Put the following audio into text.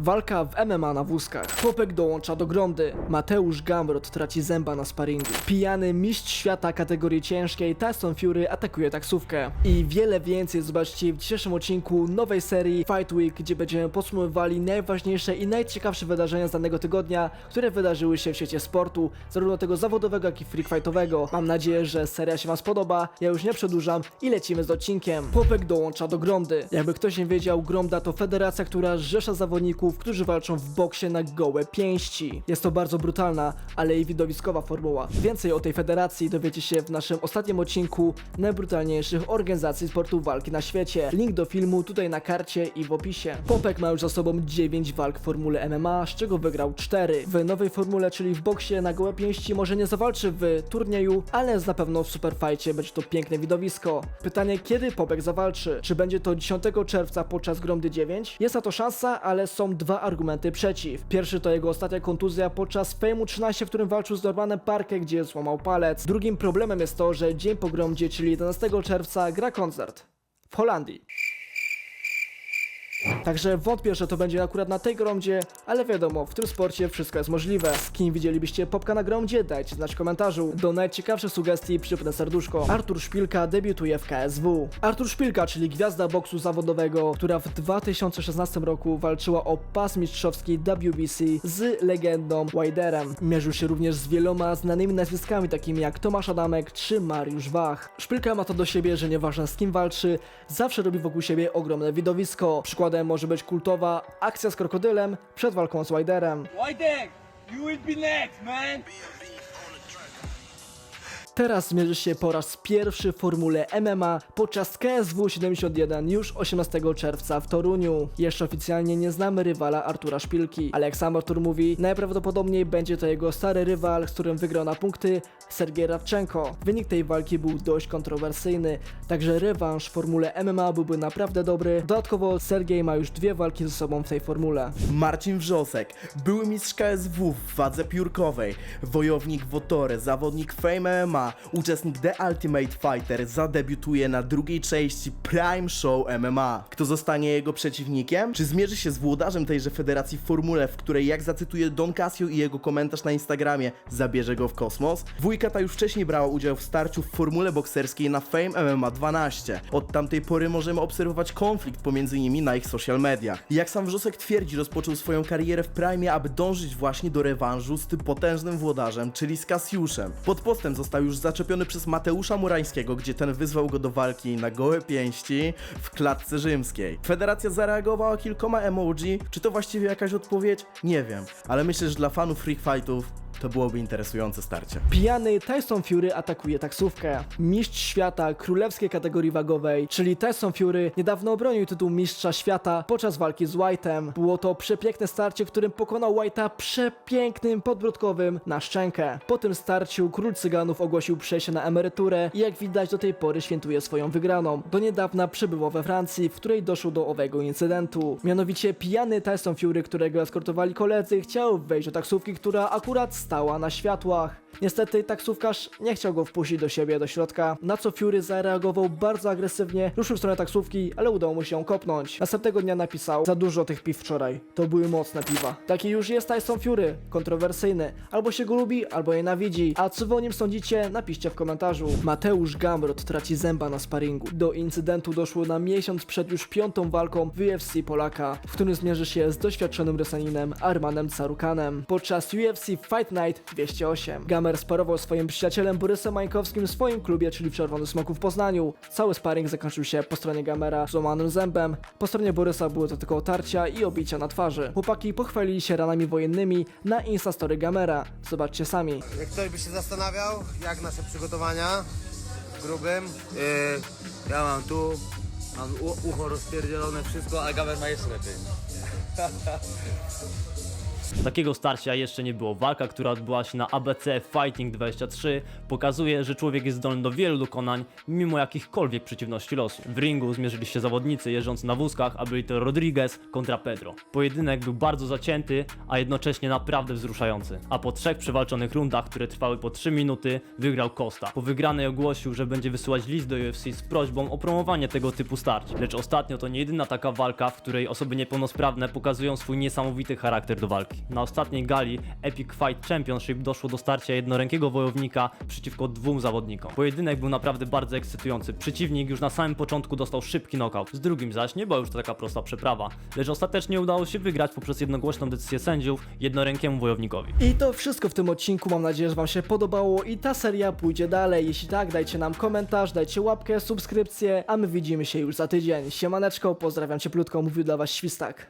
Walka w MMA na wózkach. Chłopek dołącza do gromdy. Mateusz Gamrot traci zęba na sparingu. Pijany mistrz świata kategorii ciężkiej Tyson Fury atakuje taksówkę. I wiele więcej zobaczcie w dzisiejszym odcinku nowej serii Fight Week, gdzie będziemy podsumowywali najważniejsze i najciekawsze wydarzenia z danego tygodnia, które wydarzyły się w świecie sportu, zarówno tego zawodowego, jak i freak fightowego. Mam nadzieję, że seria się Wam spodoba. Ja już nie przedłużam i lecimy z odcinkiem. Chłopek dołącza do Gromdy. Jakby ktoś nie wiedział, Gromda to federacja, która zrzesza zawodników, którzy walczą w boksie na gołe pięści. Jest to bardzo brutalna, ale i widowiskowa formuła. Więcej o tej federacji dowiecie się w naszym ostatnim odcinku najbrutalniejszych organizacji sportu walki na świecie. Link do filmu tutaj na karcie i w opisie. Popek ma już za sobą 9 walk w formule MMA, z czego wygrał 4. W nowej formule, czyli w boksie na gołe pięści może nie zawalczy w turnieju, ale na pewno w superfajcie będzie to piękne widowisko. Pytanie, kiedy Popek zawalczy? Czy będzie to 10 czerwca podczas Gromdy 9? Jest na to szansa, ale są dwa argumenty przeciw. Pierwszy to jego ostatnia kontuzja podczas Fejmu 13, w którym walczył z Normanem Parkę, gdzie złamał palec. Drugim problemem jest to, że dzień po Gromdzie, czyli 11 czerwca, gra koncert w Holandii. Także wątpię, że to będzie akurat na tej gromdzie, ale wiadomo, w tym sporcie wszystko jest możliwe. Z kim widzielibyście Popka na gromdzie? Dajcie znać w komentarzu. Do najciekawszych sugestii przypnę serduszko. Artur Szpilka debiutuje w KSW. Artur Szpilka, czyli gwiazda boksu zawodowego, która w 2016 roku walczyła o pas mistrzowski WBC z legendą Widerem. Mierzył się również z wieloma znanymi nazwiskami takimi jak Tomasz Adamek czy Mariusz Wach. Szpilka ma to do siebie, że nieważne z kim walczy, zawsze robi wokół siebie ogromne widowisko. Przykładem może być kultowa akcja z krokodylem przed walką z Widerem. You will be next, man. Teraz zmierzy się po raz pierwszy w formule MMA podczas KSW 71 już 18 czerwca w Toruniu. Jeszcze oficjalnie nie znamy rywala Artura Szpilki, ale jak sam Artur mówi, najprawdopodobniej będzie to jego stary rywal, z którym wygrał na punkty Sergiej Radczenko. Wynik tej walki był dość kontrowersyjny, także rewanż w formule MMA byłby naprawdę dobry. Dodatkowo Sergiej ma już dwie walki ze sobą w tej formule. Marcin Wrzosek, były mistrz KSW w wadze piórkowej, wojownik Wotory, zawodnik Fame MMA, uczestnik The Ultimate Fighter, zadebiutuje na drugiej części Prime Show MMA. Kto zostanie jego przeciwnikiem? Czy zmierzy się z włodarzem tejże federacji w formule, w której, jak zacytuję Don Casio i jego komentarz na Instagramie, zabierze go w kosmos? Dwójka ta już wcześniej brała udział w starciu w formule bokserskiej na Fame MMA 12. Od tamtej pory możemy obserwować konflikt pomiędzy nimi na ich social mediach. Jak sam Wrzosek twierdzi, rozpoczął swoją karierę w Prime, aby dążyć właśnie do rewanżu z tym potężnym włodarzem, czyli z Kasiuszem. Pod postem został już zaczepiony przez Mateusza Murańskiego, gdzie ten wyzwał go do walki na gołe pięści w klatce rzymskiej. Federacja zareagowała kilkoma emoji. Czy to właściwie jakaś odpowiedź? Nie wiem, ale myślę, że dla fanów freak fightów to byłoby interesujące starcie. Pijany Tyson Fury atakuje taksówkę. Mistrz świata królewskiej kategorii wagowej, czyli Tyson Fury, niedawno obronił tytuł mistrza świata podczas walki z White'em. Było to przepiękne starcie, w którym pokonał White'a przepięknym podbródkowym na szczękę. Po tym starciu król cyganów ogłosił przejście na emeryturę i jak widać do tej pory świętuje swoją wygraną. Do niedawna przebywał we Francji, w której doszło do owego incydentu. Mianowicie pijany Tyson Fury, którego eskortowali koledzy, chciał wejść do taksówki, która akurat stała na światłach. Niestety taksówkarz nie chciał go wpuścić do siebie, do środka, na co Fury zareagował bardzo agresywnie, ruszył w stronę taksówki, ale udało mu się ją kopnąć. Następnego dnia napisał, za dużo tych piw wczoraj, to były mocne piwa. Taki już jest Tyson Fury, kontrowersyjny, albo się go lubi, albo nienawidzi, a co wy o nim sądzicie, napiszcie w komentarzu. Mateusz Gamrot traci zęba na sparingu. Do incydentu doszło na miesiąc przed już piątą walką w UFC Polaka, w którym zmierzy się z doświadczonym Rosjaninem Armanem Carukanem. Podczas UFC Fight Night 208 Gamer sparował swoim przyjacielem Borysem Mańkowskim w swoim klubie, czyli w Czerwonym Smoku w Poznaniu. Cały sparring zakończył się po stronie Gamera złamanym zębem, po stronie Borysa były to tylko otarcia i obicia na twarzy. Chłopaki pochwalili się ranami wojennymi na Instastory Gamera. Zobaczcie sami. Jak ktoś by się zastanawiał, jak nasze przygotowania w grubym, Yy, ja mam tu, mam u, ucho rozpierdzielone, wszystko, a Gaber ma jeszcze lepiej. Takiego starcia jeszcze nie było. Walka, która odbyła się na ABC Fighting 23 pokazuje, że człowiek jest zdolny do wielu dokonań, mimo jakichkolwiek przeciwności losu. W ringu zmierzyli się zawodnicy jeżdżący na wózkach, a byli to Rodriguez kontra Pedro. Pojedynek był bardzo zacięty, a jednocześnie naprawdę wzruszający. A po trzech przewalczonych rundach, które trwały po 3 minuty, wygrał Costa. Po wygranej ogłosił, że będzie wysyłać list do UFC z prośbą o promowanie tego typu starć. Lecz ostatnio to nie jedyna taka walka, w której osoby niepełnosprawne pokazują swój niesamowity charakter do walki. Na ostatniej gali Epic Fight Championship doszło do starcia jednorękiego wojownika przeciwko dwóm zawodnikom. Pojedynek był naprawdę bardzo ekscytujący. Przeciwnik już na samym początku dostał szybki knockout, z drugim zaś nie była już to taka prosta przeprawa, lecz ostatecznie udało się wygrać poprzez jednogłośną decyzję sędziów jednorękiemu wojownikowi. I to wszystko w tym odcinku, mam nadzieję, że wam się podobało i ta seria pójdzie dalej. Jeśli tak, dajcie nam komentarz, dajcie łapkę, subskrypcję, a my widzimy się już za tydzień. Siemaneczko, pozdrawiam cieplutko, mówił dla was Świstak.